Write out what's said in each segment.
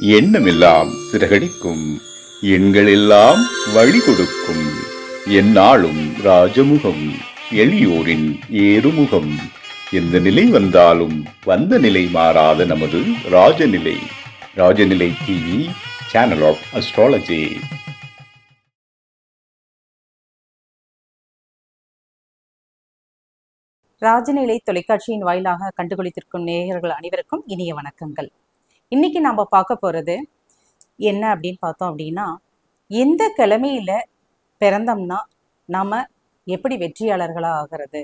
எண்ணமெல்லாம் சிறகடிக்கும். எண்களெல்லாம் வழி கொடுக்கும் எந்நாளும் ராஜமுகம் எளியோரின் ஏறுமுகம். எந்த நிலை வந்தாலும் வந்த நிலை மாறாத நமது Rajanilai. Rajanilai TV channel of astrology Rajanilai தொலைக்காட்சியின் வாயிலாக கண்டுகளித்திருக்கும் நேயர்கள் அனைவருக்கும் இனிய வணக்கங்கள். இன்னைக்கு நம்ம பார்க்க போறது என்ன அப்படின்னு பார்த்தோம் அப்படின்னா எந்த கிழமையில பிறந்தோம்னா நாம எப்படி வெற்றியாளர்களா ஆகிறது?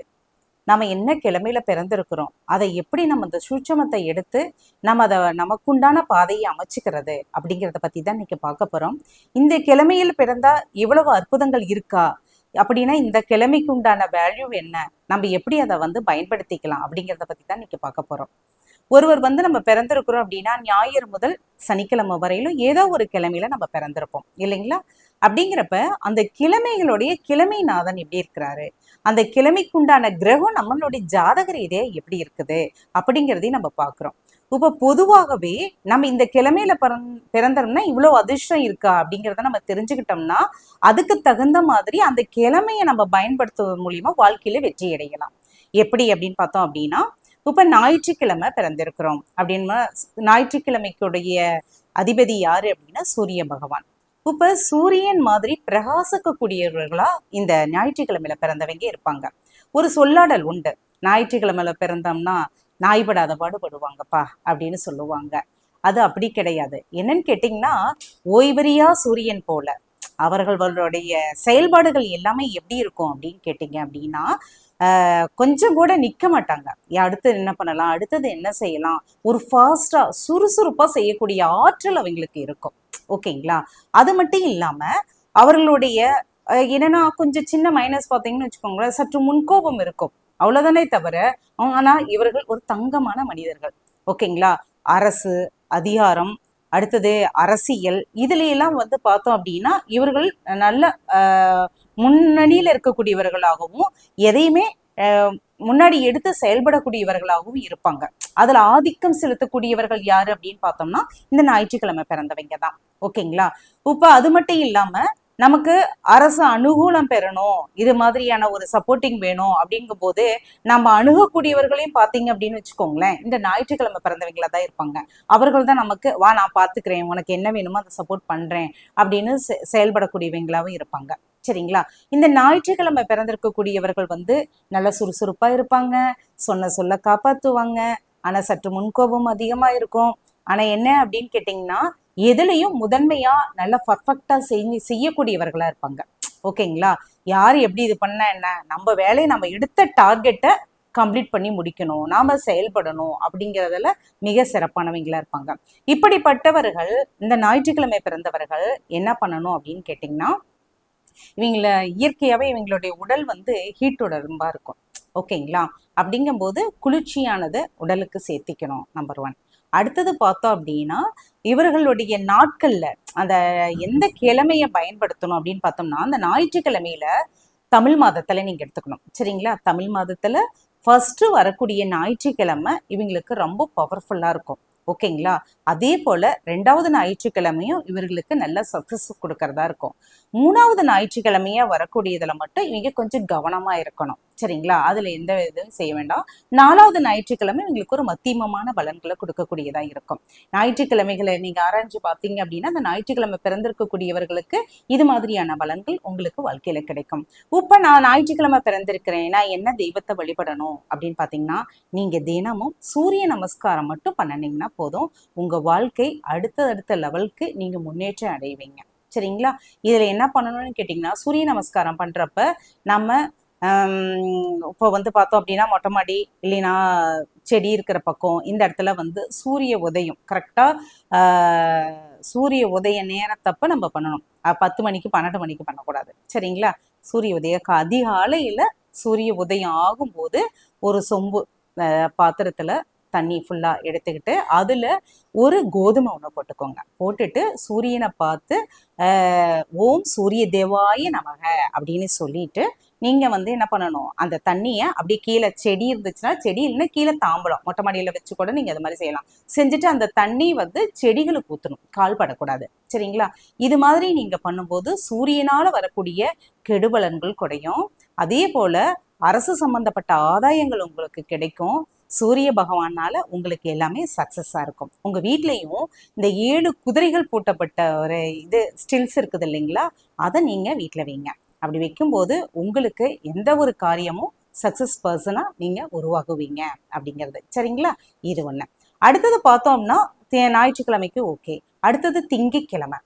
நாம என்ன கிழமையில பிறந்திருக்கிறோம்? அதை எப்படி நம்ம அந்த சூட்சமத்தை எடுத்து நம்ம அதை நமக்குண்டான பாதையை அமைச்சுக்கிறது அப்படிங்கிறத பத்தி தான் இன்னைக்கு பார்க்க போறோம். இந்த கிழமையில் பிறந்தா இவ்வளவு அற்புதங்கள் இருக்கா? அப்படின்னா இந்த கிழமைக்கு உண்டான வேல்யூ என்ன? நம்ம எப்படி அதை வந்து பயன்படுத்திக்கலாம் அப்படிங்கிறத பத்தி தான் இன்னைக்கு பார்க்க போறோம். ஒருவர் வந்து நம்ம பிறந்திருக்கிறோம் அப்படின்னா ஞாயிறு முதல் சனிக்கிழமை வரையிலும் ஏதோ ஒரு கிழமையில நம்ம பிறந்திருப்போம். இல்லைங்களா? அப்படிங்கிறப்ப அந்த கிழமைகளுடைய கிழமை நாதன் எப்படி இருக்கிறாரு? அந்த கிழமைக்கு உண்டான கிரகம் நம்மளுடைய ஜாதக ரீதியா எப்படி இருக்குது? அப்படிங்கிறதையும் நம்ம பார்க்குறோம். இப்போ பொதுவாகவே நம்ம இந்த கிழமையில பிறந் பிறந்தோம்னா இவ்வளோ அதிர்ஷ்டம் இருக்கா அப்படிங்கிறத நம்ம தெரிஞ்சுக்கிட்டோம்னா அதுக்கு தகுந்த மாதிரி அந்த கிழமையை நம்ம பயன்படுத்துவதன் மூலியமா வாழ்க்கையில வெற்றி அடையலாம் எப்படி அப்படின்னு பார்த்தோம் அப்படின்னா இப்ப ஞாயிற்றுக்கிழமை பிறந்திருக்கிறோம். அப்படின்னு ஞாயிற்றுக்கிழமைக்குடைய அதிபதி யாரு அப்படின்னா சூரிய பகவான். இப்ப சூரியன் மாதிரி பிரகாசிக்கக்கூடியவர்களா இந்த ஞாயிற்றுக்கிழமையில பிறந்தவங்க இருப்பாங்க. ஒரு சொல்லாடல் உண்டு. ஞாயிற்றுக்கிழமையில பிறந்தோம்னா நாய்படாத பாடுபடுவாங்கப்பா அப்படின்னு சொல்லுவாங்க. அது அப்படி கிடையாது. என்னன்னு கேட்டிங்கன்னா ஓய்வரியா சூரியன் போல. அவர்களுடைய செயல்பாடுகள் எல்லாமே எப்படி இருக்கும் அப்படின்னு கேட்டிங்க அப்படின்னா கொஞ்சம் கூட நிக்க மாட்டாங்க. ஏ, அடுத்து என்ன பண்ணலாம்? அடுத்தது என்ன செய்யலாம்? ஒரு ஃபாஸ்டா சுறுசுறுப்பா செய்யக்கூடிய ஆற்றல் அவங்களுக்கு இருக்கும். ஓகேங்களா? அது மட்டும் இல்லாம அவர்களுடைய என்னன்னா கொஞ்சம் சின்ன மைனஸ் பார்த்தீங்கன்னு வச்சுக்கோங்களேன் சற்று முன்கோபம் இருக்கும். அவ்வளவுதானே தவிர ஆனால் இவர்கள் ஒரு தங்கமான மனிதர்கள். ஓகேங்களா? அரசு அதிகாரம் அடுத்தது அரசியல் இதுல எல்லாம் வந்து பார்த்தோம் அப்படின்னா இவர்கள் நல்ல முன்னணியில இருக்கக்கூடியவர்களாகவும் எதையுமே முன்னாடி எடுத்து செயல்படக்கூடியவர்களாகவும் இருப்பாங்க. அதுல ஆதிக்கம் செலுத்தக்கூடியவர்கள் யாரு அப்படின்னு பார்த்தோம்னா இந்த ஞாயிற்றுக்கிழமை பிறந்தவங்க தான். ஓகேங்களா? இப்ப அது மட்டும் இல்லாம நமக்கு அரசு அனுகூலம் பெறணும் இது மாதிரியான ஒரு சப்போர்ட்டிங் வேணும் அப்படிங்கும் போது நம்ம அணுகக்கூடியவர்களையும் பாத்தீங்க அப்படின்னு வச்சுக்கோங்களேன் இந்த ஞாயிற்றுக்கிழமை பிறந்தவங்களா தான் இருப்பாங்க. அவர்கள் தான் நமக்கு வா நான் பாத்துக்கிறேன் உனக்கு என்ன வேணுமோ அதை சப்போர்ட் பண்றேன் அப்படின்னு செ- செயல்படக்கூடியவங்களாவும் இருப்பாங்க. சரிங்களா? இந்த ஞாயிற்றுக்கிழமை பிறந்திருக்கக்கூடியவர்கள் வந்து நல்ல சுறுசுறுப்பா இருப்பாங்க. சொன்ன சொல்ல காப்பாத்துவாங்க. ஆனா சற்று முன்கோபம் அதிகமா இருக்கும். ஆனா என்ன அப்படின்னு கேட்டிங்கன்னா எதுலயும் முதன்மையா நல்ல பர்ஃபெக்டா செஞ்சு செய்யக்கூடியவர்களா இருப்பாங்க. ஓகேங்களா? யார் எப்படி இது பண்ண என்ன? நம்ம வேலையை நம்ம எடுத்த டார்கெட்டை கம்ப்ளீட் பண்ணி முடிக்கணும். நாம செயல்படணும் அப்படிங்கறதுல மிக சிறப்பானவங்களா இருப்பாங்க. இப்படிப்பட்டவர்கள் இந்த ஞாயிற்றுக்கிழமை பிறந்தவர்கள் என்ன பண்ணணும் அப்படின்னு கேட்டிங்கன்னா இவங்கள இயற்கையாவே இவங்களுடைய உடல் வந்து ஹீட் உடம்பா இருக்கும். ஓகேங்களா? அப்படிங்கும்போது குளிர்ச்சியானது உடலுக்கு சேர்த்திக்கணும் நம்பர் ஒன் அடுத்தது பார்த்தோம் அப்படின்னா இவர்களுடைய நாட்கள்ல அந்த எந்த கிழமையை பயன்படுத்தணும் அப்படின்னு பார்த்தோம்னா அந்த ஞாயிற்றுக்கிழமையில தமிழ் மாதத்துல நீங்க எடுத்துக்கணும். சரிங்களா? தமிழ் மாதத்துல ஃபர்ஸ்ட் வரக்கூடிய ஞாயிற்றுக்கிழமை இவங்களுக்கு ரொம்ப பவர்ஃபுல்லா இருக்கும். ஓகேங்களா? அதே போல ரெண்டாவது ஞாயிற்றுக்கிழமையும் இவர்களுக்கு நல்ல சக்சஸ் கொடுக்கறதா இருக்கும். மூணாவது ஞாயிற்றுக்கிழமையாக வரக்கூடியதுல மட்டும் இவங்க கொஞ்சம் கவனமா இருக்கணும். சரிங்களா? அதுல எந்த இதுவும் செய்ய வேண்டாம். நாலாவது ஞாயிற்றுக்கிழமை உங்களுக்கு ஒரு மத்தியமமான பலன்களை கொடுக்கக்கூடியதா இருக்கும். ஞாயிற்றுக்கிழமைகளை நீங்க ஆராய்ஞ்சு பார்த்தீங்க அப்படின்னா அந்த ஞாயிற்றுக்கிழமை பிறந்திருக்கக்கூடியவர்களுக்கு இது மாதிரியான பலன்கள் உங்களுக்கு வாழ்க்கையில கிடைக்கும். இப்ப நான் ஞாயிற்றுக்கிழமை பிறந்திருக்கிறேன். நான் என்ன தெய்வத்தை வழிபடணும் அப்படின்னு பாத்தீங்கன்னா நீங்க தினமும் சூரிய நமஸ்காரம் மட்டும் பண்ணினீங்கன்னா போதும். உங்க வாழ்க்கை அடுத்த அடுத்த லெவலுக்கு நீங்க முன்னேற்றம் அடைவீங்க. சரிங்களா? இதுல என்ன பண்ணணும்னு கேட்டீங்கன்னா சூரிய நமஸ்காரம் பண்றப்ப நம்ம இப்போ வந்து பார்த்தோம் அப்படின்னா மொட்டை மாடி இல்லைன்னா செடி இருக்கிற பக்கம் இந்த இடத்துல வந்து சூரிய உதயம். கரெக்டாக சூரிய உதய நேரத்தப்ப நம்ம பண்ணணும். பத்து மணிக்கு பன்னெண்டு மணிக்கு பண்ணக்கூடாது. சரிங்களா? சூரிய உதய அதிகாலையில் சூரிய உதயம் ஆகும்போது ஒரு சொம்பு பாத்திரத்தில் தண்ணி ஃபுல்லாக எடுத்துக்கிட்டு அதில் ஒரு கோதுமை ஒன்று போட்டுக்கோங்க. போட்டுட்டு சூரியனை பார்த்து ஓம் சூரிய தேவாய நமக அப்படின்னு சொல்லிட்டு நீங்கள் வந்து என்ன பண்ணணும்? அந்த தண்ணியை அப்படியே கீழே செடி இருந்துச்சுன்னா செடி இல்லைன்னா கீழே தாம்பலம் மொட்டை மாடியில் வச்சு கூட நீங்கள் அது மாதிரி செய்யலாம். செஞ்சுட்டு அந்த தண்ணி வந்து செடிகளுக்கு ஊற்றணும் கால் படக்கூடாது. சரிங்களா? இது மாதிரி நீங்கள் பண்ணும்போது சூரியனால் வரக்கூடிய கெடுபலன்கள் குறையும். அதே போல் அரசு சம்பந்தப்பட்ட ஆதாயங்கள் உங்களுக்கு கிடைக்கும். சூரிய பகவானால உங்களுக்கு எல்லாமே சக்சஸாக இருக்கும். உங்க வீட்லயும் இந்த ஏழு குதிரைகள் பூட்டப்பட்ட ஒரு இது ஸ்டில்ஸ் இருக்குது இல்லைங்களா? அதை நீங்க வீட்டில் வைங்க. அப்படி வைக்கும்போது உங்களுக்கு எந்த ஒரு காரியமும் சக்சஸ் பர்சனாக நீங்க உருவாகுவீங்க அப்படிங்கிறது. சரிங்களா? இது ஒண்ணு. அடுத்தது பார்த்தோம்னா தே- ஞாயிற்றுக்கிழமைக்கு ஓகே அடுத்தது திங்கக்கிழமை.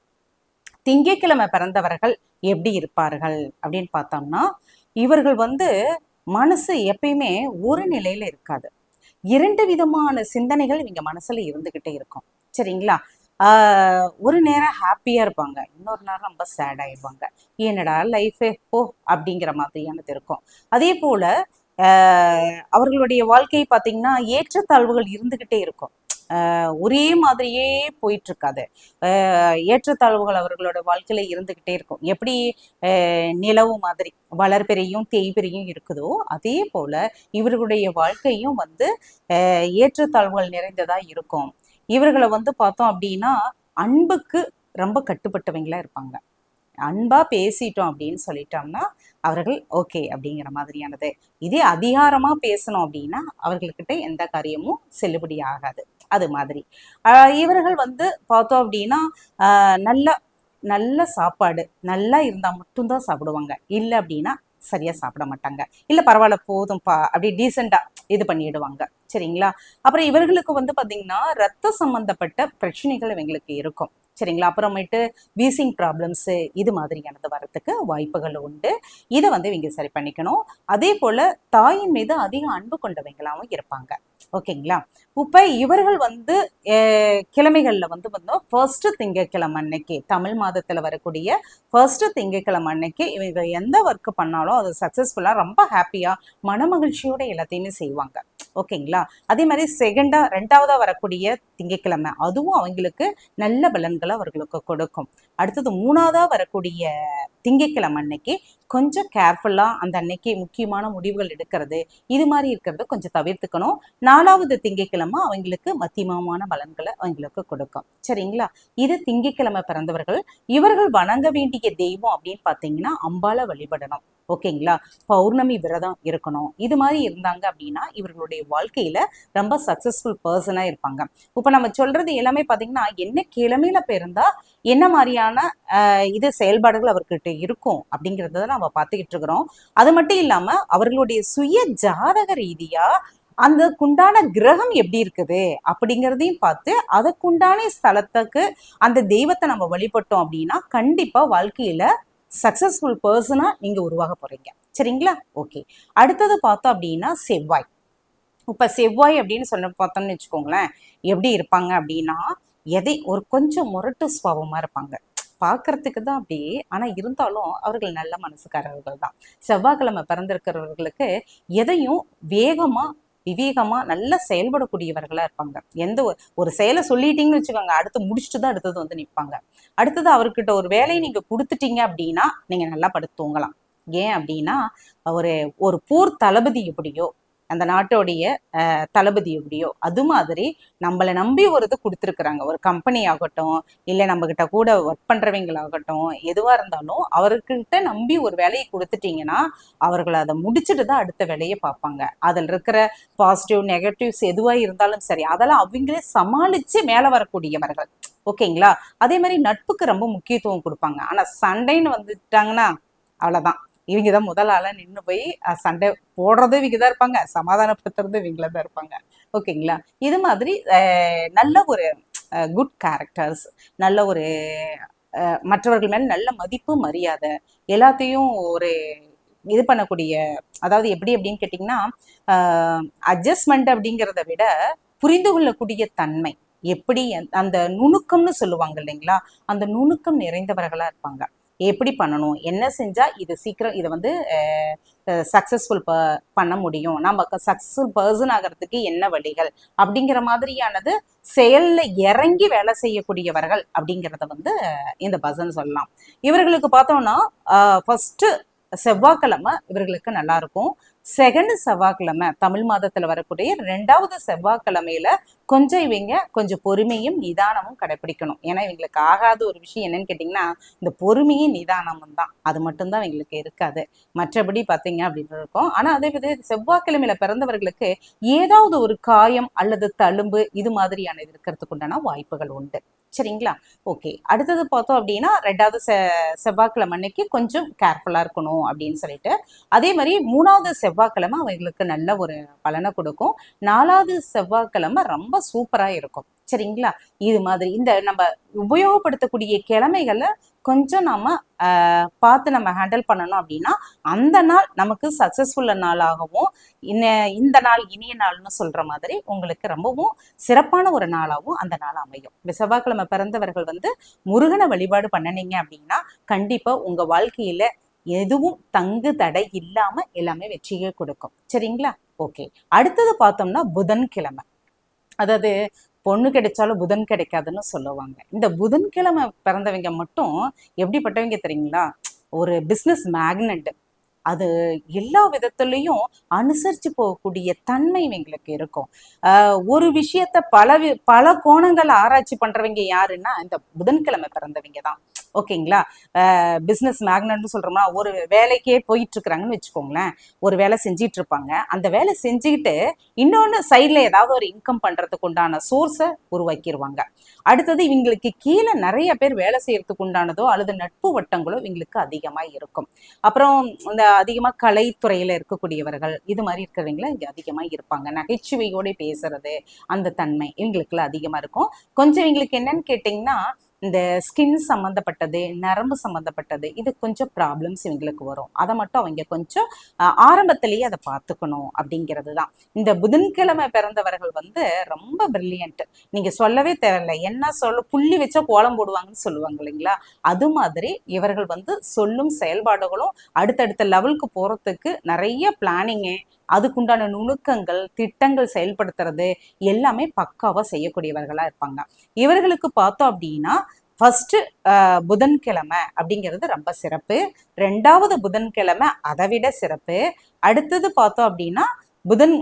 திங்கக்கிழமை பிறந்தவர்கள் எப்படி இருப்பார்கள் அப்படின்னு பார்த்தோம்னா இவர்கள் வந்து மனசு எப்பயுமே ஒரு நிலையில இருக்காது. இரண்டு விதமான சிந்தனைகள் இவங்க மனசுல இருந்துகிட்டே இருக்கும். சரிங்களா? ஆஹ் ஒரு நேரம் ஹாப்பியா இருப்பாங்க. இன்னொரு நேரம் ரொம்ப சேட் ஆயிடுவாங்க. என்னடா லைஃபே போ! அப்படிங்கிற மாதிரியானது இருக்கும். அதே போல ஆஹ் அவர்களுடைய வாழ்க்கை பார்த்தீங்கன்னா ஏற்றத்தாழ்வுகள் இருந்துகிட்டே இருக்கும். ஒரே மாதிரியே போயிட்டு இருக்காது ஆஹ் ஏற்றத்தாழ்வுகள் அவர்களோட வாழ்க்கையில இருந்துகிட்டே இருக்கும். எப்படி நிலவு மாதிரி வளர்பெறையும் தேய்பெறையும் இருக்குதோ அதே போல இவர்களுடைய வாழ்க்கையும் வந்து ஆஹ் ஏற்றத்தாழ்வுகள் நிறைந்ததா இருக்கும். இவர்களை வந்து பார்த்தோம் அப்படின்னா அன்புக்கு ரொம்ப கட்டுப்பட்டவங்களா இருப்பாங்க. அன்பா பேசிட்டோம் அப்படின்னு சொல்லிட்டோம்னா அவர்கள் ஓகே அப்படிங்கிற மாதிரியானது. இதே அதிகாரமா பேசணும் அப்படின்னா அவர்கள்கிட்ட எந்த காரியமும் செல்லுபடி ஆகாது. அது மாதிரி. ஆஹ் இவர்கள் வந்து பார்த்தோம் அப்படின்னா ஆஹ் நல்ல நல்ல சாப்பாடு நல்லா இருந்தா மட்டும்தான் சாப்பிடுவாங்க. இல்லை அப்படின்னா சரியா சாப்பிட மாட்டாங்க. இல்ல பரவாயில்ல போதும்ப்பா அப்படி டீசெண்டா இது பண்ணிடுவாங்க. சரிங்களா? அப்புறம் இவர்களுக்கு வந்து பாத்தீங்கன்னா ரத்த சம்பந்தப்பட்ட பிரச்சனைகள் இவங்களுக்கு இருக்கும். சரிங்களா? அப்புறமேட்டு வீசிங் ப்ராப்ளம்ஸு இது மாதிரியானது வரத்துக்கு வாய்ப்புகள் உண்டு. இதை வந்து இவங்க சரி பண்ணிக்கணும். அதே போல தாயின் மீது அதிக அன்பு கொண்டவங்களாகவும் இருப்பாங்க. ஓகேங்களா? இப்போ இவர்கள் வந்து கிழமைகளில் கிழமைகள்ல வந்து வந்தோம். ஃபர்ஸ்ட் திங்கட்கிழமை அன்னைக்கு தமிழ் மாதத்துல வரக்கூடிய ஃபர்ஸ்ட் திங்கட்கிழமை அன்னைக்கு இவங்க எந்த ஒர்க் பண்ணாலும் அது சக்ஸஸ்ஃபுல்லாக ரொம்ப ஹாப்பியா மனமகிழ்ச்சியோட எல்லாத்தையுமே செய்வாங்க. ஓகேங்களா? அதே மாதிரி செகண்டா ரெண்டாவதா வரக்கூடிய திங்கட்கிழமை அதுவும் அவங்களுக்கு நல்ல பலன்களை அவர்களுக்கு கொடுக்கும். அடுத்தது மூணாவதா வரக்கூடிய திங்கட்கிழமை அன்னைக்கு கொஞ்சம் கேர்ஃபுல்லா அந்த அன்னைக்கு முக்கியமான முடிவுகள் எடுக்கிறது. இது மாதிரி இருக்கிறத கொஞ்சம் தவிர்த்துக்கணும். நாலாவது திங்கட்கிழமை அவங்களுக்கு மத்தியமமான பலன்களை அவங்களுக்கு கொடுக்கும். சரிங்களா? இது திங்கட்கிழமை பிறந்தவர்கள். இவர்கள் வணங்க வேண்டிய தெய்வம் அப்படின்னு பார்த்தீங்கன்னா அம்பால வழிபடணும். ஓகேங்களா? பௌர்ணமி விரதம் இருக்கணும். இது மாதிரி இருந்தாங்க அப்படின்னா இவர்களுடைய வாழ்க்கையில ரொம்ப சக்சஸ்ஃபுல் பர்சனா இருப்பாங்க. இப்போ நம்ம சொல்றது எல்லாமே பாத்தீங்கன்னா என்ன கிழமையில பிறந்தா என்ன மாதிரியான ஆஹ், இது செயல்பாடுகள் அவர்கிட்ட இருக்கும் அப்படிங்கிறத நம்ம பார்த்துக்கிட்டு இருக்கிறோம். அது மட்டும் இல்லாம அவர்களுடைய சுய ஜாதக ரீதியா அந்த குண்டான கிரகம் எப்படி இருக்குது அப்படிங்கிறதையும் பார்த்து அதற்குண்டான ஸ்தலத்துக்கு அந்த தெய்வத்தை நம்ம வழிபட்டோம் அப்படின்னா கண்டிப்பா வாழ்க்கையில சக்சஸ்ஃபுல் பர்சனா நீங்க உருவாக போறீங்க. சரிங்களா? ஓகே அடுத்தது பார்த்தோம் அப்படின்னா செவ்வாய். இப்ப செவ்வாய் அப்படின்னு சொல்ல பார்த்தோம்னு வச்சுக்கோங்களேன் எப்படி இருப்பாங்க அப்படின்னா எதை ஒரு கொஞ்சம் முரட்டு சுவாபமாக இருப்பாங்க. பார்க்கறதுக்கு தான் அப்படி. ஆனா இருந்தாலும் அவர்கள் நல்ல மனசுக்காரர்கள் தான். செவ்வாய்க்கிழமை பிறந்திருக்கிறவர்களுக்கு எதையும் வேகமா விவேகமா நல்லா செயல்படக்கூடியவர்களா இருப்பாங்க. எந்த ஒரு ஒரு செயலை சொல்லிட்டீங்கன்னு வச்சுக்கோங்க அடுத்து முடிச்சுட்டு தான் அடுத்தது வந்து நிற்பாங்க அடுத்தது அவர்கிட்ட ஒரு வேலையை நீங்க கொடுத்துட்டீங்க அப்படின்னா நீங்க நல்லா படுத்து தூங்கலாம். ஏன் அப்படின்னா ஒரு ஒரு போர் தளபதி எப்படியோ அந்த நாட்டோடைய அஹ், தளபதி எப்படியோ அது மாதிரி நம்மளை நம்பி ஒரு இது கொடுத்துருக்குறாங்க. ஒரு கம்பெனி ஆகட்டும் இல்லை நம்மக்கிட்ட கூட ஒர்க் பண்றவங்களாகட்டும் எதுவாக இருந்தாலும் அவர்கிட்ட நம்பி ஒரு வேலையை கொடுத்துட்டீங்கன்னா அவர்கள் அதை முடிச்சுட்டு தான் அடுத்த வேலையை பார்ப்பாங்க. அதில் இருக்கிற பாசிட்டிவ் நெகட்டிவ்ஸ் எதுவாக இருந்தாலும் சரி அதெல்லாம் அவங்களே சமாளிச்சு மேலே வரக்கூடியவர்கள். ஓகேங்களா? அதே மாதிரி நட்புக்கு ரொம்ப முக்கியத்துவம் கொடுப்பாங்க. ஆனா சண்டைன்னு வந்துட்டாங்கன்னா அவ்வளோதான் இவங்க தான் முதல் ஆளா நின்று போய் சண்டை போடுறதும் இவங்க தான் இருப்பாங்க. சமாதானப்படுத்துறதும் இவங்கள தான் இருப்பாங்க. ஓகேங்களா? இது மாதிரி நல்ல ஒரு குட் கேரக்டர்ஸ் நல்ல ஒரு அஹ், மற்றவர்கள் மேல நல்ல மதிப்பு மரியாதை எல்லாத்தையும் ஒரு இது பண்ணக்கூடிய அதாவது எப்படி அப்படின்னு கேட்டிங்கன்னா அட்ஜஸ்ட்மெண்ட் அப்படிங்கிறத விட புரிந்து கொள்ளக்கூடிய தன்மை. எப்படி அந்த- அந்த நுணுக்கம்னு சொல்லுவாங்க இல்லைங்களா? அந்த நுணுக்கம் நிறைந்தவர்களா இருப்பாங்க. எப்படி பண்ணணும்? என்ன செஞ்சா இது சீக்கிரம் இதை வந்து சக்சஸ்ஃபுல் பண்ண முடியும்? நம்ம சக்ஸஸ்ஃபுல் பர்சன் ஆகிறதுக்கு என்ன வழிகள்? அப்படிங்கிற மாதிரியானது செயல்ல இறங்கி வேலை செய்யக்கூடியவர்கள் அப்படிங்கிறத வந்து இந்த பர்சன் சொல்லலாம். இவர்களுக்கு பார்த்தோம்னா ஃபஸ்ட்டு செவ்வாய்க்கிழமை இவர்களுக்கு நல்லா இருக்கும். செகண்ட் செவ்வாய்க்கிழமை தமிழ் மாதத்துல வரக்கூடிய ரெண்டாவது செவ்வாய்க்கிழமையில கொஞ்சம் இவங்க கொஞ்சம் பொறுமையும் நிதானமும் கடைபிடிக்கணும் ஏன்னா இவங்களுக்கு ஆகாத ஒரு விஷயம் என்னன்னு கேட்டிங்கன்னா இந்த பொறுமையும் நிதானமும் தான். அது மட்டும்தான் இவங்களுக்கு இருக்காது. மற்றபடி பார்த்தீங்க அப்படின்னு இருக்கும். ஆனா அதே வித செவ்வாய்க்கிழமையில பிறந்தவர்களுக்கு ஏதாவது ஒரு காயம் அல்லது தழும்பு இது மாதிரியான இது இருக்கிறதுக்கு உண்டான வாய்ப்புகள் உண்டு. சரிங்களா? ஓகே. அடுத்தது பார்த்தோம் அப்படின்னா ரெண்டாவது செ செவ்வாய்க்கிழமை அன்னைக்கு கொஞ்சம் கேர்ஃபுல்லா இருக்கணும் அப்படின்னு சொல்லிட்டு. அதே மாதிரி மூணாவது செவ்வாய்க்கிழமை அவங்களுக்கு நல்ல ஒரு பலனை கொடுக்கும். நாலாவது செவ்வாய்க்கிழமை ரொம்ப சூப்பரா இருக்கும். சரிங்களா? இது மாதிரி இந்த நம்ம உபயோகப்படுத்தக்கூடிய கிழமைகளை கொஞ்சம் நாம ஆஹ், பார்த்து நம்ம ஹேண்டில் பண்ணணும் அப்படின்னா அந்த நாள் நமக்கு சக்சஸ்ஃபுல்ல நாளாகவும் இந்த நாள் இனிய நாள்னு சொல்ற மாதிரி உங்களுக்கு ரொம்பவும் சிறப்பான ஒரு நாளாகவும் அந்த நாள் அமையும். இந்த செவ்வாய்க்கிழமை பிறந்தவர்கள் வந்து முருகனை வழிபாடு பண்ணினீங்க அப்படின்னா கண்டிப்பா உங்க வாழ்க்கையில எதுவும் தங்கு தடை இல்லாம எல்லாமே வெற்றியை கொடுக்கும். சரிங்களா? ஓகே. அடுத்தது பார்த்தோம்னா புதன்கிழமை. அதாவது பொண்ணு கிடைச்சாலும் புதன் கிடைக்காதுன்னு சொல்லுவாங்க. இந்த புதன்கிழமை பிறந்தவங்க மட்டும் எப்படிப்பட்டவங்க தெரியுங்களா? ஒரு பிஸ்னஸ் மேக்னட் அது எல்லா விதத்துலயும் அனுசரிச்சு போகக்கூடிய தன்மை இவங்களுக்கு இருக்கும். ஆஹ் ஒரு விஷயத்த பல வி- பல கோணங்கள் ஆராய்ச்சி பண்றவங்க யாருன்னா இந்த புதன்கிழமை பிறந்தவங்க தான். ஓகேங்களா? பிஸ்னஸ் மேக்னட்னு சொல்றோம்னா ஒரு வேலைக்கே போயிட்டு இருக்கிறாங்கன்னு வச்சுக்கோங்களேன். ஒரு வேலை செஞ்சிட்டு இருப்பாங்க அந்த வேலை செஞ்சுக்கிட்டு இன்னொன்னு சைடில் ஏதாவது ஒரு இன்கம் பண்றதுக்கு உண்டான சோர்ஸை உருவாக்கிடுவாங்க அடுத்தது இவங்களுக்கு கீழே நிறைய பேர் வேலை செய்யறதுக்கு உண்டானதோ அல்லது நட்பு வட்டங்களோ இவங்களுக்கு அதிகமா இருக்கும். அப்புறம் இந்த அதிகமா கலைத்துறையில இருக்கக்கூடியவர்கள் இது மாதிரி இருக்கிறவங்கள இங்க அதிகமா இருப்பாங்க. நகைச்சுவையோட பேசுறது அந்த தன்மை இவங்களுக்குலாம் அதிகமா இருக்கும். கொஞ்சம் இவங்களுக்கு என்னன்னு கேட்டிங்கன்னா இந்த ஸ்கின் சம்மந்தப்பட்டது நரம்பு சம்மந்தப்பட்டது இது கொஞ்சம் ப்ராப்ளம்ஸ் இவங்களுக்கு வரும். அதை மட்டும் அவங்க கொஞ்சம் ஆரம்பத்திலேயே அதை பார்த்துக்கணும் அப்படிங்கிறது தான் இந்த புதன்கிழமை பிறந்தவர்கள் வந்து ரொம்ப பிரில்லியன்ட் நீங்கள் சொல்லவே தேவையில்லை. என்ன சொல்ல புள்ளி வச்சா கோலம் போடுவாங்கன்னு சொல்லுவாங்க இல்லைங்களா? அது மாதிரி இவர்கள் வந்து சொல்லும் செயல்பாடுகளும் அடுத்தடுத்த லெவலுக்கு போகிறதுக்கு நிறைய பிளானிங்கு அதுக்குண்டான நுணுக்கங்கள் திட்டங்கள் செயல்படுத்துறது எல்லாமே பக்காவாக செய்யக்கூடியவர்களாக இருப்பாங்க. இவர்களுக்கு பார்த்தோம் அப்படின்னா ஃபஸ்ட்டு புதன்கிழமை அப்படிங்கிறது ரொம்ப சிறப்பு. ரெண்டாவது புதன்கிழமை அதை விட சிறப்பு. அடுத்தது பார்த்தோம் அப்படின்னா புதன்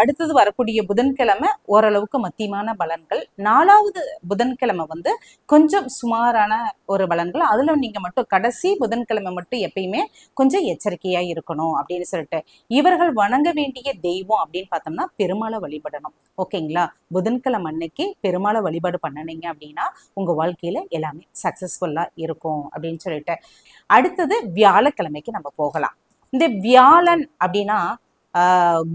அடுத்தது வரக்கூடிய புதன்கிழமை ஓரளவுக்கு மத்தியமான பலன்கள். நாலாவது புதன்கிழமை வந்து கொஞ்சம் சுமாரான ஒரு பலன்கள். அதுல நீங்க மட்டும் கடைசி புதன்கிழமை மட்டும் எப்பயுமே கொஞ்சம் எச்சரிக்கையா இருக்கணும் அப்படின்னு சொல்லிட்டு இவர்கள் வணங்க வேண்டிய தெய்வம் அப்படின்னு பார்த்தோம்னா பெருமாளை வழிபடணும். ஓகேங்களா? புதன்கிழமை அன்னைக்கு பெருமாளை வழிபாடு பண்ணினீங்க அப்படின்னா உங்க வாழ்க்கையில எல்லாமே சக்சஸ்ஃபுல்லா இருக்கும் அப்படின்னு சொல்லிட்டு. அடுத்தது வியாழக்கிழமைக்கு நம்ம போகலாம். இந்த வியாழன் அப்படின்னா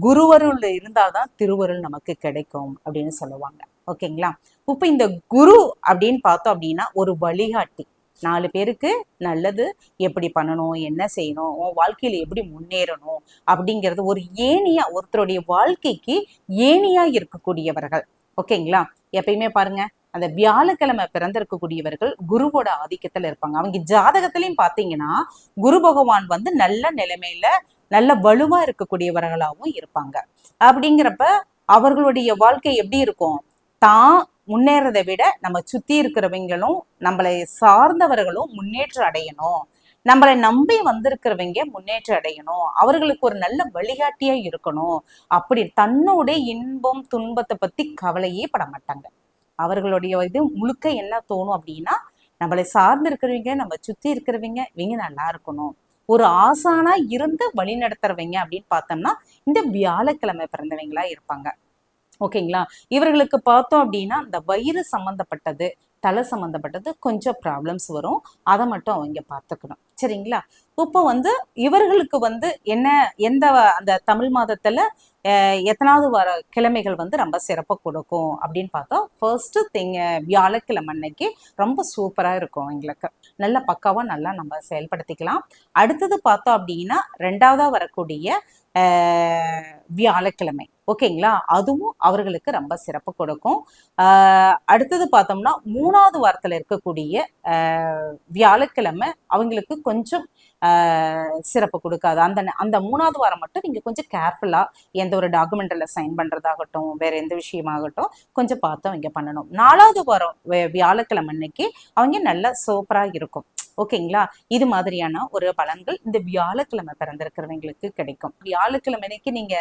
குருவருள் இருந்தாதான் திருவருள் நமக்கு கிடைக்கும் அப்படின்னு சொல்லுவாங்க. ஓகேங்களா? இப்போ இந்த குரு அப்படின்னு பார்த்தோம் அப்படின்னா ஒரு வழிகாட்டி. நாலு பேருக்கு நல்லது எப்படி பண்ணணும் என்ன செய்யணும் உன் வாழ்க்கையில எப்படி முன்னேறணும் அப்படிங்கிறது ஒரு ஏணியா ஒருத்தருடைய வாழ்க்கைக்கு ஏனியா இருக்கக்கூடியவர்கள். ஓகேங்களா? எப்பயுமே பாருங்க அந்த வியாழக்கிழமை பிறந்திருக்கக்கூடியவர்கள் குருவோட ஆதிக்கத்துல இருப்பாங்க. அவங்க ஜாதகத்திலையும் பாத்தீங்கன்னா குரு பகவான் வந்து நல்ல நிலைமையில நல்ல வலுவா இருக்கக்கூடியவர்களாகவும் இருப்பாங்க. அப்படிங்கிறப்ப அவர்களுடைய வாழ்க்கை எப்படி இருக்கும்? தான் முன்னேறதை விட நம்ம சுத்தி இருக்கிறவங்களும் நம்மளை சார்ந்தவர்களும் முன்னேற்றம் அடையணும். நம்மளை நம்பி வந்திருக்கிறவங்க முன்னேற்றம் அடையணும். அவர்களுக்கு ஒரு நல்ல வழிகாட்டியா இருக்கணும். அப்படி தன்னோட இன்பம் துன்பத்தை பத்தி கவலையே பட மாட்டாங்க. அவர்களுடைய இது முழுக்க என்ன தோணும் அப்படின்னா நம்மளை சார்ந்து இருக்கிறவங்க நம்ம சுத்தி இருக்கிறவங்க இவங்க நல்லா இருக்கணும். ஒரு ஆசானா இருந்து வழி நடத்துறவங்க அப்படின்னு பார்த்தோம்னா இந்த வியாழக்கிழமை பிறந்தவங்களா இருப்பாங்க. ஓகேங்களா? இவர்களுக்கு பார்த்தோம் அப்படின்னா இந்த வயிறு சம்பந்தப்பட்டது தலை சம்பந்தப்பட்டது கொஞ்சம் ப்ராப்ளம்ஸ் வரும். அதை மட்டும் அவங்க பார்த்துக்கணும். சரிங்களா? இப்போ வந்து இவர்களுக்கு வந்து என்ன எந்த அந்த தமிழ் மாதத்துல எத்தனாவது வர கிழமைகள் வந்து ரொம்ப சிறப்பு கொடுக்கும் அப்படின்னு பார்த்தா ஃபர்ஸ்ட் திங்க வியாழக்கிழமை அன்னைக்கு ரொம்ப சூப்பரா இருக்கும் எங்களுக்கு. நல்ல பக்காவா நல்லா நம்ம செயல்படுத்திக்கலாம். அடுத்தது பார்த்தோம் அப்படின்னா ரெண்டாவதா வரக்கூடிய வியாழக்கிழமை. ஓகேங்களா? அதுவும் அவர்களுக்கு ரொம்ப சிறப்பு கொடுக்கும். ஆஹ் அடுத்தது பார்த்தோம்னா மூணாவது வாரத்தில் இருக்கக்கூடிய ஆஹ் வியாழக்கிழமை அவங்களுக்கு கொஞ்சம் சிறப்பு கொடுக்காது. அந்த அந்த மூணாவது வாரம் மட்டும் நீங்கள் கொஞ்சம் கேர்ஃபுல்லாக எந்த ஒரு டாக்குமெண்ட்டில் சைன் பண்ணுறதாகட்டும் வேற எந்த விஷயமாகட்டும் கொஞ்சம் பார்த்து அவங்க பண்ணணும். நாலாவது வாரம் வியாழக்கிழமை அன்னைக்கு அவங்க நல்லா சூப்பராக இருக்கும். ஓகேங்களா? இது மாதிரியான ஒரு பலன்கள் இந்த வியாழக்கிழமை பிறந்திருக்கிறவங்களுக்கு கிடைக்கும். வியாழக்கிழமை அன்னைக்கு நீங்க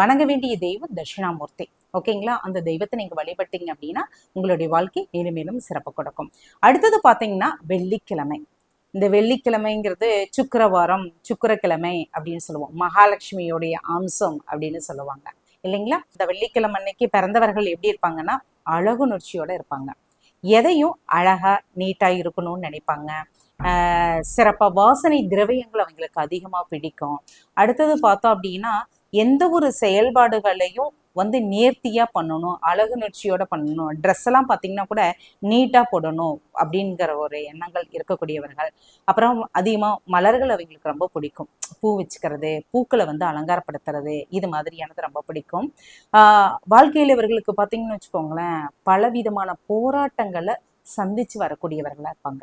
வணங்க வேண்டிய தெய்வம் தட்சிணாமூர்த்தி. ஓகேங்களா? அந்த தெய்வத்தை நீங்க வழிபட்டீங்க அப்படின்னா உங்களுடைய வாழ்க்கை மேலும் மேலும் சிறப்பு கொடுக்கும். அடுத்தது பாத்தீங்கன்னா வெள்ளிக்கிழமை. இந்த வெள்ளிக்கிழமைங்கிறது சுக்கிரவாரம் சுக்கரக்கிழமை அப்படின்னு சொல்லுவோம். மகாலட்சுமியோடைய அம்சம் அப்படின்னு சொல்லுவாங்க. இல்லைங்களா? இந்த வெள்ளிக்கிழமை அன்னைக்கு பிறந்தவர்கள் எப்படி இருப்பாங்கன்னா அழகுணர்ச்சியோட இருப்பாங்க. எதையும் அழகா நீட்டா இருக்கணும்னு நினைப்பாங்க. ஆஹ் சிறப்பா வாசனை திரவியங்கள் அவங்களுக்கு அதிகமா பிடிக்கும். அடுத்தது பார்த்தோம் அப்படின்னா எந்த ஒரு செயல்பாடுகளையும் வந்து நேர்த்தியா பண்ணணும் அழகு நிகழ்ச்சியோட பண்ணணும் ட்ரெஸ் எல்லாம் பார்த்தீங்கன்னா கூட நீட்டா போடணும் அப்படிங்கிற ஒரு எண்ணங்கள் இருக்கக்கூடியவர்கள். அப்புறம் அதிகமா மலர்கள் அவங்களுக்கு ரொம்ப பிடிக்கும். பூ வச்சுக்கிறது பூக்களை வந்து அலங்காரப்படுத்துறது இது மாதிரியானது ரொம்ப பிடிக்கும். ஆஹ் வாழ்க்கையில இவர்களுக்கு பார்த்தீங்கன்னு வச்சுக்கோங்களேன் பலவிதமான போராட்டங்களை சந்திச்சு வரக்கூடியவர்களா இருப்பாங்க.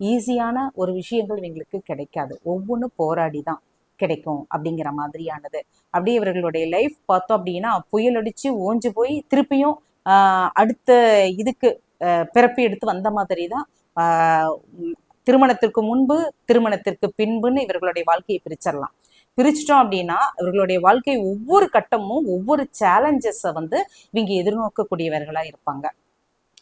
ஈஸியான ஒரு விஷயங்கள் இவங்களுக்கு கிடைக்காது. ஒவ்வொன்றும் போராடி தான் கிடைக்கும் அப்படிங்கிற மாதிரியானது. அப்படியே இவர்களுடைய லைஃப் பார்த்தோம் அப்படின்னா புயல் அடிச்சு ஓஞ்சு போய் திருப்பியும் ஆஹ் அடுத்த இதுக்கு பிறப்பி எடுத்து வந்த மாதிரி தான் ஆஹ் திருமணத்திற்கு முன்பு திருமணத்திற்கு பின்புன்னு இவர்களுடைய வாழ்க்கையை பிரிச்சிடலாம். பிரிச்சிட்டோம் அப்படின்னா இவர்களுடைய வாழ்க்கை ஒவ்வொரு கட்டமும் ஒவ்வொரு சேலஞ்சஸை வந்து இவங்க எதிர்நோக்கக்கூடியவர்களா இருப்பாங்க.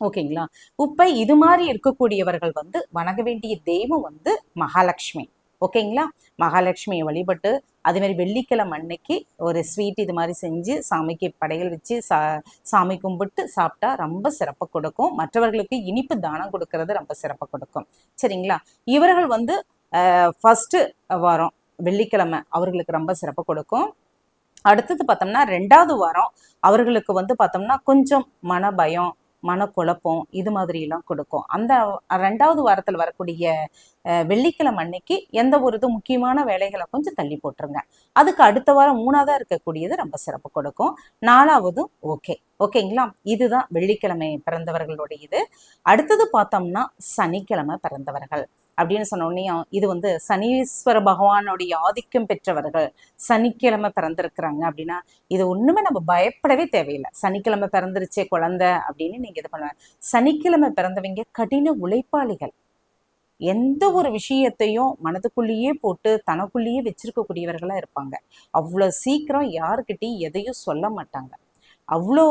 ஓகேங்களா? இப்போ இது மாதிரி இருக்கக்கூடியவர்கள் வந்து வணங்க வேண்டிய தெய்வம் வந்து மகாலட்சுமி. ஓகேங்களா? மகாலட்சுமியை வழிபட்டு அதே மாதிரி வெள்ளிக்கிழமை அன்னைக்கு ஒரு ஸ்வீட் இது மாதிரி செஞ்சு சாமிக்கு படைகள் வச்சு சா சாமி கும்பிட்டு சாப்பிட்டா ரொம்ப சிறப்பு கொடுக்கும். மற்றவர்களுக்கு இனிப்பு தானம் கொடுக்கறது ரொம்ப சிறப்பாக கொடுக்கும். சரிங்களா? இவர்கள் வந்து ஃபஸ்ட்டு வாரம் வெள்ளிக்கிழமை அவர்களுக்கு ரொம்ப சிறப்பாக கொடுக்கும். அடுத்தது பார்த்தோம்னா ரெண்டாவது வாரம் அவர்களுக்கு வந்து பார்த்தோம்னா கொஞ்சம் மன பயம் மனக்குழப்பம் இது மாதிரி எல்லாம் கொடுக்கும். அந்த ரெண்டாவது வாரத்தில் வரக்கூடிய அஹ், வெள்ளிக்கிழமை அன்னைக்கு எந்த ஒரு இது முக்கியமான வேலைகளை கொஞ்சம் தள்ளி போட்டுருங்க. அதுக்கு அடுத்த வாரம் மூணாவதா இருக்கக்கூடியது ரொம்ப சிறப்பு கொடுக்கும். நாலாவதும் ஓகே. ஓகேங்களா? இதுதான் வெள்ளிக்கிழமை பிறந்தவர்களுடைய இது. அடுத்தது பார்த்தோம்னா சனிக்கிழமை பிறந்தவர்கள். அப்படின்னு சொன்ன உடனே இது வந்து சனீஸ்வர பகவானுடைய ஆதிக்கம் பெற்றவர்கள் சனிக்கிழமை பிறந்திருக்கிறாங்க அப்படின்னா இது ஒண்ணுமே நம்ம பயப்படவே தேவையில்லை. சனிக்கிழமை பிறந்துருச்சே குழந்தை அப்படின்னு நீங்க இது பண்ணுவேன் சனிக்கிழமை பிறந்தவங்க கடின உழைப்பாளிகள். எந்த ஒரு விஷயத்தையும் மனதுக்குள்ளேயே போட்டு தனக்குள்ளேயே வச்சிருக்கக்கூடியவர்களா இருப்பாங்க. அவ்வளோ சீக்கிரம் யாருக்கிட்டையும் எதையும் சொல்ல மாட்டாங்க. அவ்வளோ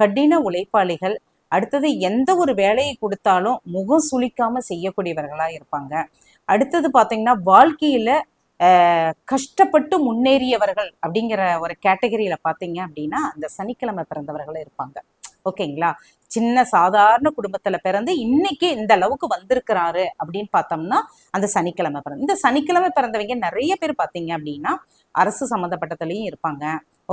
கடின உழைப்பாளிகள். அடுத்தது எந்த ஒரு வேலையை கொடுத்தாலும் முகம் சுளிக்காம செய்யக்கூடியவர்களா இருப்பாங்க. அடுத்தது பாத்தீங்கன்னா வாழ்க்கையில கஷ்டப்பட்டு முன்னேறியவர்கள் அப்படிங்கிற ஒரு கேட்டகரியில பார்த்தீங்க அப்படின்னா அந்த சனிக்கிழமை பிறந்தவர்கள் இருப்பாங்க. ஓகேங்களா? சின்ன சாதாரண குடும்பத்துல பிறந்து இன்னைக்கு இந்த அளவுக்கு வந்திருக்கிறாரு அப்படின்னு பார்த்தோம்னா அந்த சனிக்கிழமை பிறந்த இந்த சனிக்கிழமை பிறந்தவங்க நிறைய பேர் பார்த்தீங்க அப்படின்னா அரசு சம்மந்தப்பட்டதுலயும் இருப்பாங்க.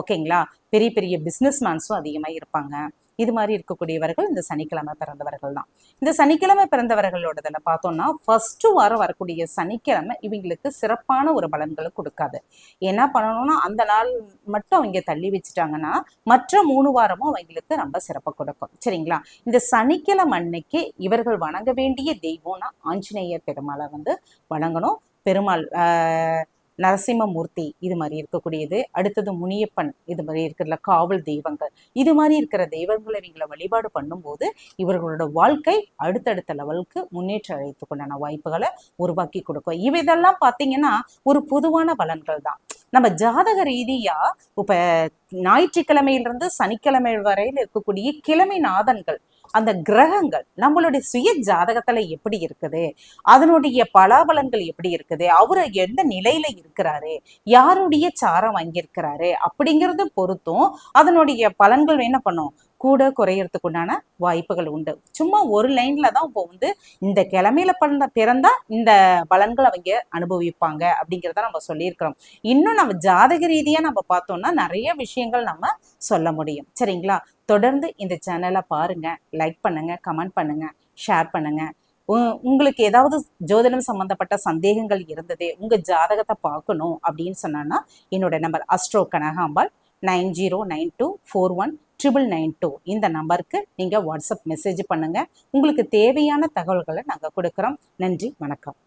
ஓகேங்களா? பெரிய பெரிய பிஸ்னஸ் மேன்ஸும் அதிகமாக இருப்பாங்க. இது மாதிரி இருக்கக்கூடியவர்கள் இந்த சனிக்கிழமை பிறந்தவர்கள் தான் இந்த சனிக்கிழமை பிறந்தவர்களோடதுல பார்த்தோம்னா ஃபர்ஸ்ட் வாரம் வரக்கூடிய சனிக்கிழமை இவங்களுக்கு சிறப்பான ஒரு பலன்களை கொடுக்காது. என்ன பண்ணணும்னா அந்த நாள் மட்டும் அவங்க தள்ளி வச்சுட்டாங்கன்னா மற்ற மூணு வாரமும் அவங்களுக்கு ரொம்ப சிறப்பு கொடுக்கும். சரிங்களா? இந்த சனிக்கிழமை அன்னைக்கு இவர்கள் வணங்க வேண்டிய தெய்வம்னா ஆஞ்சநேயர் பெருமாளை வந்து வணங்கணும். பெருமாள் ஆஹ், நரசிம்மமூர்த்தி இது மாதிரி இருக்கக்கூடியது. அடுத்தது முனியப்பன் இது மாதிரி இருக்கிற காவல் தெய்வங்கள். இது மாதிரி இருக்கிற தெய்வங்களை இவங்களை வழிபாடு பண்ணும்போது இவர்களோட வாழ்க்கை அடுத்தடுத்த லெவலுக்கு முன்னேற்றம் அழைத்துக்கொண்டான வாய்ப்புகளை உருவாக்கி கொடுக்கும். இவை இதெல்லாம் பார்த்தீங்கன்னா ஒரு பொதுவான பலன்கள் தான். நம்ம ஜாதக ரீதியா இப்ப ஞாயிற்றுக்கிழமையிலிருந்து சனிக்கிழமை வரையில் இருக்கக்கூடிய கிழமை நாதன்கள் அந்த கிரகங்கள் நம்மளுடைய சுய ஜாதகத்துல எப்படி இருக்குது? அதனுடைய பலாபலன்கள் எப்படி இருக்குது? அவரு எந்த நிலையில இருக்கிறாரு? யாருடைய சாரம் வாங்கியிருக்கிறாரு? அப்படிங்கறத பொறுத்தும் அதனுடைய பலன்கள் என்ன பண்ணும்? கூட குறையறதுக்கு உண்டான வாய்ப்புகள் உண்டு. சும்மா ஒரு லைன்ல தான் இப்போ வந்து இந்த கிழமையில பண்ண பிறந்தா இந்த பலன்கள் அவங்க அனுபவிப்பாங்க அப்படிங்கிறத நம்ம சொல்லியிருக்கிறோம். இன்னும் நம்ம ஜாதக ரீதியா நம்ம பார்த்தோம்னா நிறைய விஷயங்கள் நம்ம சொல்ல முடியும். சரிங்களா? தொடர்ந்து இந்த சேனலை பாருங்க லைக் பண்ணுங்க கமெண்ட் பண்ணுங்க ஷேர் பண்ணுங்க. உ- உங்களுக்கு ஏதாவது ஜோதிடம் சம்பந்தப்பட்ட சந்தேகங்கள் இருந்தது உங்கள் ஜாதகத்தை பார்க்கணும் அப்படின்னு சொன்னான்னா என்னோட number astro Kanagambal nine zero nine two four one triple nine two இந்த நம்பருக்கு நீங்கள் வாட்ஸ்அப் மெசேஜ் பண்ணுங்கள் உங்களுக்கு தேவையான தகவல்களை நாங்கள் கொடுக்குறோம். நன்றி வணக்கம்.